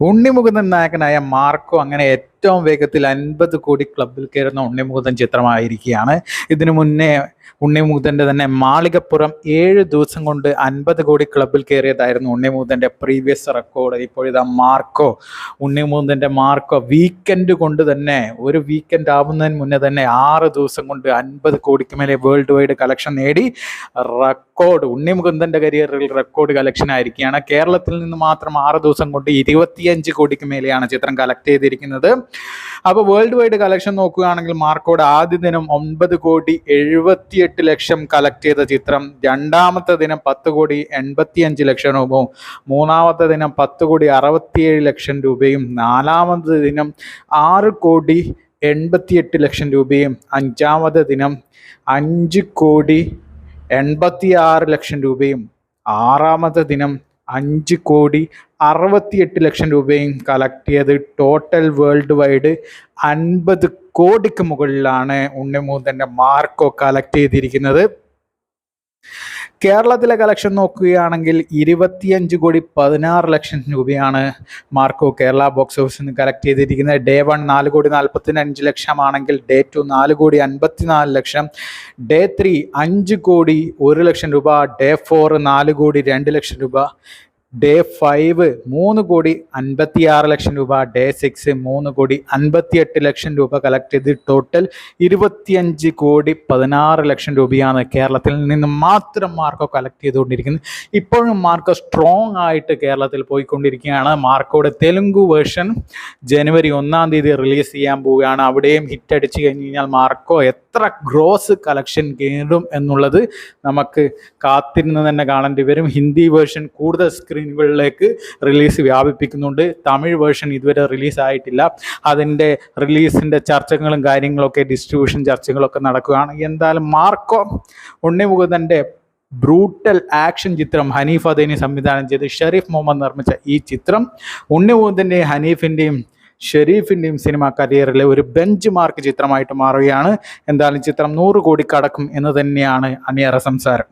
ഉണ്ണിമുകുന്ദൻ നായകനായ മാർക്കോ അങ്ങനെ ഏറ്റവും വേഗത്തിൽ അൻപത് കോടി ക്ലബിൽ കയറുന്ന ഉണ്ണിമുകുതൻ ചിത്രമായിരിക്കുകയാണ്. ഇതിനു മുന്നേ ഉണ്ണിമുകുന്ദന്റെ തന്നെ മാളികപ്പുറം ഏഴ് ദിവസം കൊണ്ട് അൻപത് കോടി ക്ലബിൽ കയറിയതായിരുന്നു ഉണ്ണിമുകുന്ദന്റെ പ്രീവിയസ് റെക്കോർഡ് ഇപ്പോഴിതാ മാർക്കോ ഉണ്ണിമുകുന്ദന്റെ മാർക്കോ വീക്കെൻഡ് കൊണ്ട് തന്നെ ഒരു വീക്കെൻഡ് ആവുന്നതിന് മുന്നേ തന്നെ ആറ് ദിവസം കൊണ്ട് അൻപത് കോടിക്ക് മേലെ വേൾഡ് വൈഡ് കളക്ഷൻ നേടി. റെക്കോർഡ് ഉണ്ണിമുകുന്ദന്റെ കരിയറിൽ റെക്കോർഡ് കളക്ഷൻ ആയിരിക്കുകയാണ്. കേരളത്തിൽ നിന്ന് മാത്രം ആറ് ദിവസം കൊണ്ട് ഇരുപത്തിയഞ്ച് കോടിക്ക് മേലെയാണ് ചിത്രം കളക്ട് ചെയ്തിരിക്കുന്നത്. അപ്പോൾ വേൾഡ് വൈഡ് കളക്ഷൻ നോക്കുകയാണെങ്കിൽ മാർക്കോട് ആദ്യ ദിനം ഒൻപത് കോടി എഴുപത്തിയെട്ട് ലക്ഷം കളക്ട് ചെയ്ത ചിത്രം രണ്ടാമത്തെ ദിനം പത്ത് കോടി എൺപത്തിയഞ്ച് ലക്ഷം മൂന്നാമത്തെ ദിനം പത്ത് കോടി അറുപത്തിയേഴ് ലക്ഷം രൂപയും നാലാമത്തെ ദിനം ആറ് കോടി എൺപത്തിയെട്ട് ലക്ഷം രൂപയും അഞ്ചാമത്തെ ദിനം അഞ്ച് കോടി എൺപത്തി ആറ് ലക്ഷം രൂപയും ആറാമത്തെ ദിനം അഞ്ച് കോടി അറുപത്തിയെട്ട് ലക്ഷം രൂപയും കളക്ട് ചെയ്ത് ടോട്ടൽ വേൾഡ് വൈഡ് അൻപത് കോടിക്ക് മുകളിലാണ് ഉണ്ണിമൂന്തന്റെ മാർക്കോ കളക്ട് ചെയ്തിരിക്കുന്നത്. കേരളത്തിലെ കളക്ഷൻ നോക്കുകയാണെങ്കിൽ ഇരുപത്തിയഞ്ച് കോടി പതിനാറ് ലക്ഷം രൂപയാണ് മാർക്കോ കേരള ബോക്സ് ഓഫീസിൽ നിന്ന് കളക്ട് ചെയ്തിരിക്കുന്നത്. ഡേ വൺ നാല് കോടി നാൽപ്പത്തി അഞ്ച് ലക്ഷമാണെങ്കിൽ ഡേ ടു നാല് കോടി അൻപത്തിനാല് ലക്ഷം. ഡേ ത്രീ അഞ്ച് കോടി ഒരു ലക്ഷം രൂപ. ഡേ ഫോർ നാല് കോടി രണ്ട് ലക്ഷം രൂപ. ഡേ ഫൈവ് മൂന്ന് കോടി അൻപത്തി ആറ് ലക്ഷം രൂപ. ഡേ സിക്സ് മൂന്ന് കോടി അൻപത്തിയെട്ട് ലക്ഷം രൂപ കളക്ട് ചെയ്ത് ടോട്ടൽ ഇരുപത്തിയഞ്ച് കോടി പതിനാറ് ലക്ഷം രൂപയാണ് കേരളത്തിൽ നിന്ന് മാത്രം മാർക്കോ കളക്ട് ചെയ്തുകൊണ്ടിരിക്കുന്നത്. ഇപ്പോഴും മാർക്കോ സ്ട്രോങ് ആയിട്ട് കേരളത്തിൽ പോയിക്കൊണ്ടിരിക്കുകയാണ്. മാർക്കോയുടെ തെലുങ്ക് വേർഷൻ ജനുവരി ഒന്നാം തീയതി റിലീസ് ചെയ്യാൻ പോവുകയാണ്. അവിടെയും ഹിറ്റ് അടിച്ചു കഴിഞ്ഞ് കഴിഞ്ഞാൽ മാർക്കോ എത്ര ഗ്രോസ് കളക്ഷൻ നേടും എന്നുള്ളത് നമുക്ക് കാത്തിരുന്ന് തന്നെ കാണേണ്ടി വരും. ഹിന്ദി വേർഷൻ കൂടുതൽ സ്ക്രീനുകളിലേക്ക് റിലീസ് വ്യാപിപ്പിക്കുന്നുണ്ട്. തമിഴ് വേർഷൻ ഇതുവരെ റിലീസ് ആയിട്ടില്ല. അതിന്റെ റിലീസിന്റെ ചർച്ചകളും കാര്യങ്ങളൊക്കെ ഡിസ്ട്രിബ്യൂഷൻ ചർച്ചകളൊക്കെ നടക്കുകയാണ്. എന്തായാലും മാർക്കോ ഉണ്ണിമുകുന്ദന്റെ ബ്രൂട്ടൽ ആക്ഷൻ ചിത്രം ഹനീഫ് അദേനി സംവിധാനം ചെയ്ത് ഷെരീഫ് മുഹമ്മദ് നിർമ്മിച്ച ഈ ചിത്രം ഉണ്ണിമുകുന്ദന്റെയും ഹനീഫിന്റെയും ഷെരീഫിന്റെയും സിനിമ കരിയറിലെ ഒരു ബെഞ്ച് മാർക്ക് ചിത്രമായിട്ട് മാറുകയാണ്. എന്തായാലും ചിത്രം നൂറ് കോടി കടക്കും എന്ന് തന്നെയാണ് അണിയറ സംസാരം.